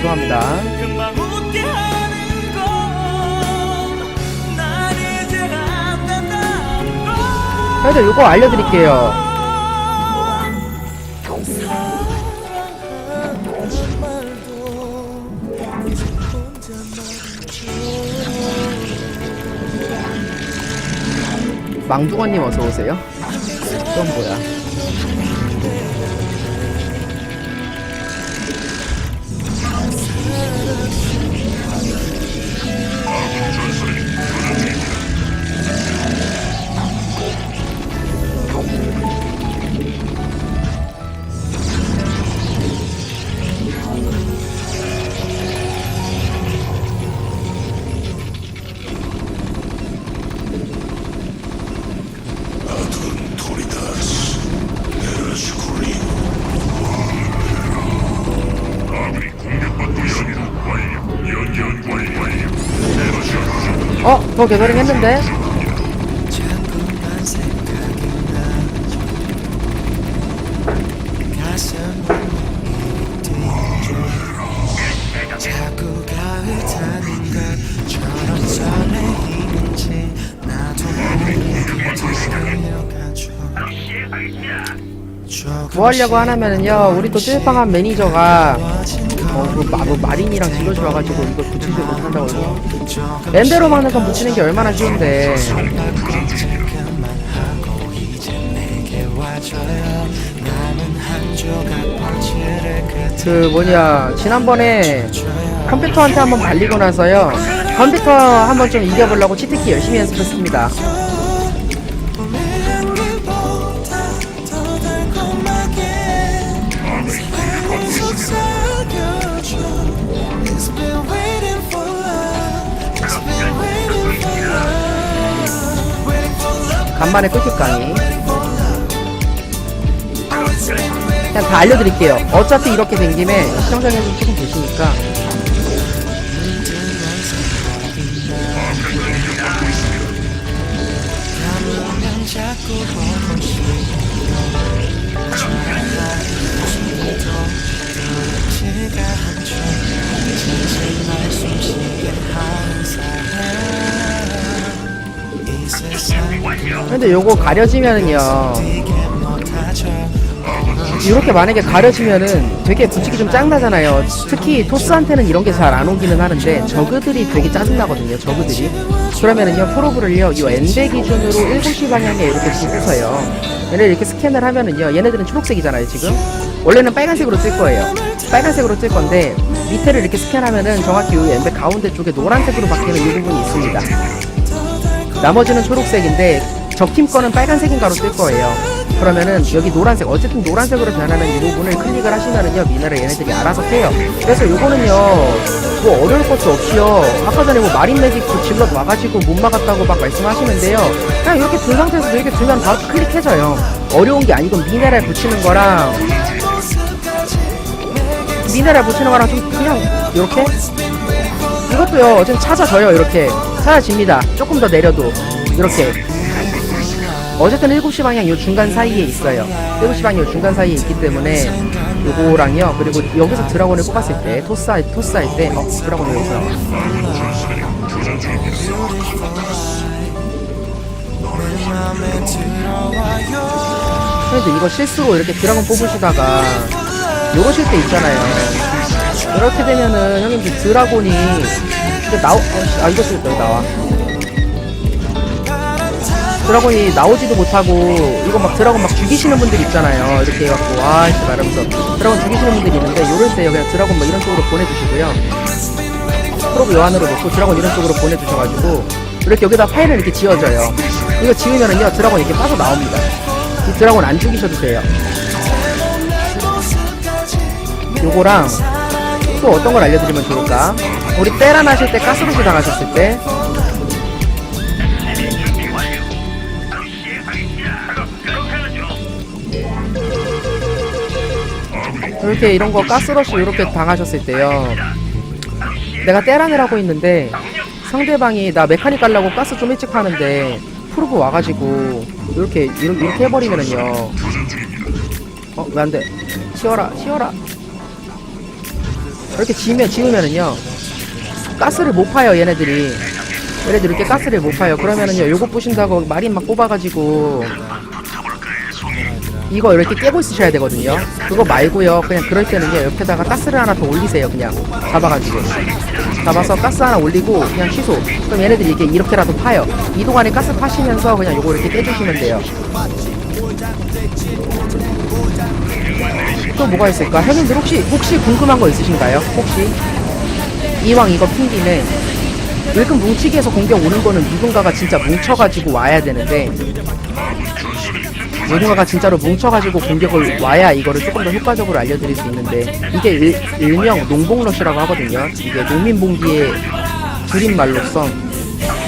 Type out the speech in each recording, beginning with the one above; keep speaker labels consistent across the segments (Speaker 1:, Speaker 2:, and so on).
Speaker 1: 죄송합니다. 형들 요거 알려드릴게요. 망둥어님 어서 오세요. 그건 뭐야?
Speaker 2: 도 모르게 들려가죠
Speaker 1: 뭐 하려고 하냐면은요, 우리 또 찔빵한 매니저가, 어, 그, 마, 뭐, 마린이랑 진로시 와가지고 이걸 붙이지 못한다고 해서. 하는 건 붙이는 게 얼마나 쉬운데. 그, 뭐냐, 지난번에 컴퓨터한테 한번 발리고 나서요, 컴퓨터 한번 좀 이겨보려고 치트키 열심히 연습했습니다. 간만에 꿀팁 강의. 그냥 다 알려드릴게요. 어차피 이렇게 된 김에 시청자님도 조금 계시니까. 근데 요거 가려지면은요, 이렇게 만약에 가려지면은 되게 붙이기 좀 짱나잖아요. 특히 토스한테는 이런 게 잘 안 오기는 하는데 저그들이 되게 짜증나거든요. 저그들이. 그러면은요 프로브를요 이 엔대 기준으로 7시 방향에 이렇게 두고서요. 얘네 이렇게 스캔을 하면은요 얘네들은 초록색이잖아요 지금. 원래는 빨간색으로 뜰 거예요. 빨간색으로 뜰 건데 밑에를 이렇게 스캔하면은 정확히 이 엔대 가운데 쪽에 노란색으로 바뀌는 이 부분이 있습니다. 나머지는 초록색인데 적팀 거는 빨간색인 가로 뜰 거예요. 그러면은 여기 노란색 어쨌든 노란색으로 변하는 이 부분을 클릭을 하시면은요 미나를 얘네들이 알아서 캐요. 그래서 요거는요 뭐 어려울 것도 없이요. 아까 전에 뭐 마린 매직 그 질럿 와가지고 못 막았다고 막 말씀하시는데요. 그냥 이렇게 둔 상태에서 이렇게 두면 바로 클릭해져요. 어려운 게 아니고 미네랄 붙이는 거랑 미네랄 붙이는 거랑 좀 그냥 이렇게 이것도요 어쨌든 찾아져요 이렇게 찾아집니다. 조금 더 내려도 이렇게 어쨌든 7시 방향 요 중간 사이에 있어요. 7시 방향 요 중간 사이에 있기 때문에 요거랑요. 그리고 여기서 드라곤을 뽑았을 때 토스 할 토스 할 때 어, 드라곤이 여기서 근데 이거 실수로 이렇게 드라곤 뽑으시다가 요러실 때 있잖아요. 이렇게 되면은 형님들 드라곤이 근데 나오 아 이거 쓰 여기 나와. 드라곤이 나오지도 못하고 이거 막 드라곤 막 죽이시는 분들 있잖아요. 이렇게 해갖고 와 이렇게 말하면서 드라곤 죽이시는 분들이 있는데 요럴 때 그냥 드라곤 뭐 이런 쪽으로 보내주시고요. 프로브 요 안으로 놓고 드라곤 이런 쪽으로 보내주셔가지고 이렇게 여기다 파일을 이렇게 지어줘요. 이거 지으면은요 드라곤 이렇게 빠져 나옵니다. 이 드라곤 안 죽이셔도 돼요. 요거랑 또 어떤 걸 알려드리면 좋을까? 우리 때란 하실 때 가스로시 당하셨을 때 이렇게 이런 거 가스러시 이렇게 당하셨을 때요. 내가 때란을 하고 있는데 상대방이 나 메카닉 가려고 가스 좀 일찍 파는데 프로브 와가지고 이렇게 이렇게, 이렇게 해버리면은요. 어 왜 안 돼? 치워라 치워라. 이렇게 지으면 지으면은요 가스를 못 파요 얘네들이 얘네들 이렇게 가스를 못 파요 그러면은요 요거 부신다고 마린 막 뽑아가지고 이거 이렇게 깨고 있으셔야 되거든요. 그거 말고요. 그냥 그럴 때는요 옆에다가 가스를 하나 더 올리세요 그냥. 잡아가지고. 잡아서 가스 하나 올리고 그냥 취소. 그럼 얘네들이 이렇게 이렇게라도 파요. 이 동안에 가스 파시면서 그냥 요거 이렇게 깨주시면 돼요. 또 뭐가 있을까? 형님들 혹시 혹시 궁금한 거 있으신가요? 혹시? 이왕 이거 핑김에 일금 뭉치기에서 공격 오는 거는 누군가가 진짜 뭉쳐가지고 와야 되는데 누군가가 진짜로 뭉쳐가지고 공격을 와야 이거를 조금 더 효과적으로 알려드릴 수 있는데 이게 일, 일명 농봉러시라고 하거든요. 이게 농민봉기의 줄임말로써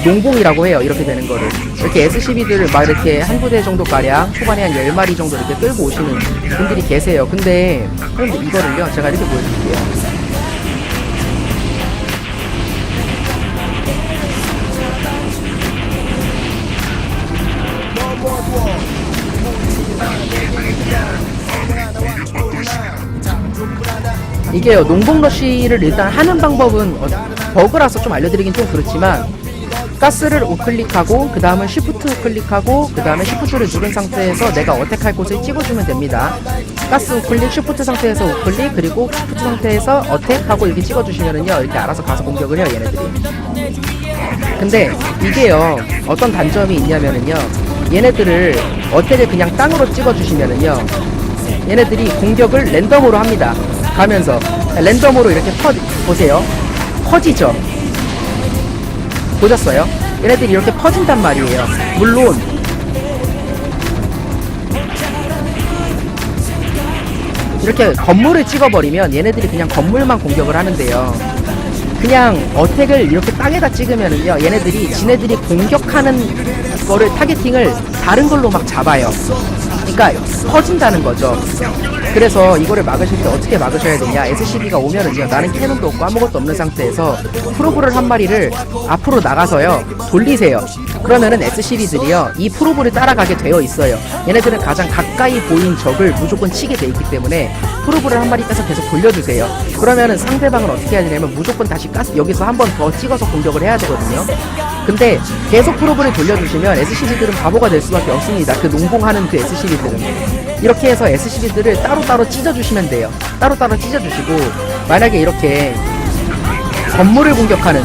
Speaker 1: 농봉이라고 해요 이렇게 되는 거를. 이렇게 SCB들을 막 이렇게 한 부대 정도 가량 초반에 한 10마리 정도 이렇게 끌고 오시는 분들이 계세요. 근데 형님들 이거를요 제가 이렇게 보여드릴게요 이게요 농봉러쉬를 일단 하는 방법은 어, 버그라서 좀 알려드리긴 좀 그렇지만 가스를 우클릭하고 그 다음은 시프트 우클릭하고 그 다음에 시프트를 누른 상태에서 내가 어택할 곳을 찍어주면 됩니다. 가스 우클릭 시프트 상태에서 우클릭 그리고 시프트 상태에서 어택하고 이렇게 찍어주시면은요 이렇게 알아서 가서 공격을 해요 얘네들이. 근데 이게요 어떤 단점이 있냐면은요 얘네들을 어택을 그냥 땅으로 찍어주시면은요 얘네들이 공격을 랜덤으로 합니다 가면서 랜덤으로 이렇게 퍼 보세요. 퍼지죠? 보셨어요? 얘네들이 이렇게 퍼진단 말이에요. 물론. 이렇게 건물을 찍어버리면 얘네들이 그냥 건물만 공격을 하는데요. 그냥 어택을 이렇게 땅에다 찍으면은요 얘네들이 지네들이 공격하는 거를 타겟팅을 다른 걸로 막 잡아요. 그러니까 퍼진다는 거죠 그래서 이거를 막으실 때 어떻게 막으셔야 되냐? SCB가 오면은요 나는 캐논도 없고 아무것도 없는 상태에서 프로브를 한 마리를 앞으로 나가서요 돌리세요. 그러면은 SCB들이요 이 프로브를 따라가게 되어 있어요. 얘네들은 가장 가까이 보인 적을 무조건 치게 돼 있기 때문에 프로브를 한 마리 빼서 계속 돌려주세요. 그러면은 상대방은 어떻게 해야 되냐면 무조건 다시 가스 여기서 한 번 더 찍어서 공격을 해야 되거든요. 근데 계속 프로브를 돌려주시면 SCB들은 바보가 될 수밖에 없습니다. 그 농봉하는 그 SCB들은. 이렇게 해서 SCB들을 따로 따로 찢어주시면 돼요 따로따로 찢어주시고 만약에 이렇게 건물을 공격하는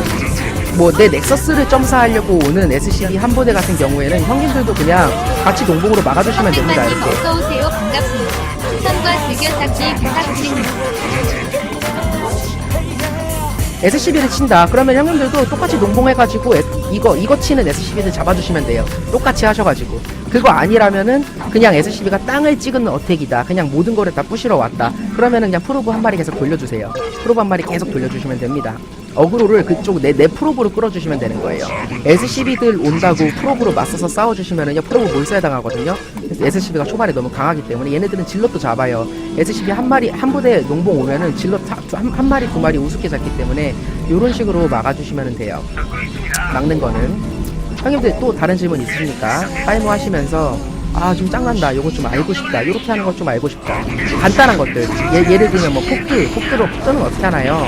Speaker 1: 뭐 내 넥서스를 점사하려고 오는 SCB 한 부대 같은 경우에는 형님들도 그냥 같이 농봉으로 막아주시면 됩니다
Speaker 3: 님
Speaker 1: 이렇게
Speaker 3: 어서 오세요. 반갑습니다. 추천과 즐겨찾기 부탁드립니다.
Speaker 1: SCB를 친다. 그러면 형님들도 똑같이 농봉해가지고 에- 이거 이거 치는 SCB를 잡아주시면 돼요. 똑같이 하셔가지고 그거 아니라면은 그냥 SCB가 땅을 찍은 어택이다. 그냥 모든 거를 다 부시러 왔다. 그러면은 그냥 프로브 한 마리 계속 돌려주세요. 프로브 한 마리 계속 돌려주시면 됩니다. 어그로를 그쪽 내, 내 프로브로 끌어주시면 되는 거예요. SCB들 온다고 프로브로 맞서서 싸워주시면은요 프로브 몰살 당하거든요. SCB가 초반에 너무 강하기 때문에 얘네들은 질럿도 잡아요. SCB 한 마리 한 부대 농봉 오면은 질럿 다- 한, 한 마리 두 마리 우습게 잡기 때문에 이런 식으로 막아주시면 돼요. 막는 거는 형님들 또 다른 질문 있으십니까? 타이머 하시면서 아 좀 짱난다 요거 좀 알고 싶다 요렇게 하는 것 좀 알고 싶다 간단한 것들 예, 예를 들면 뭐 폭들 폭들로 폭들은 어떻게 하나요?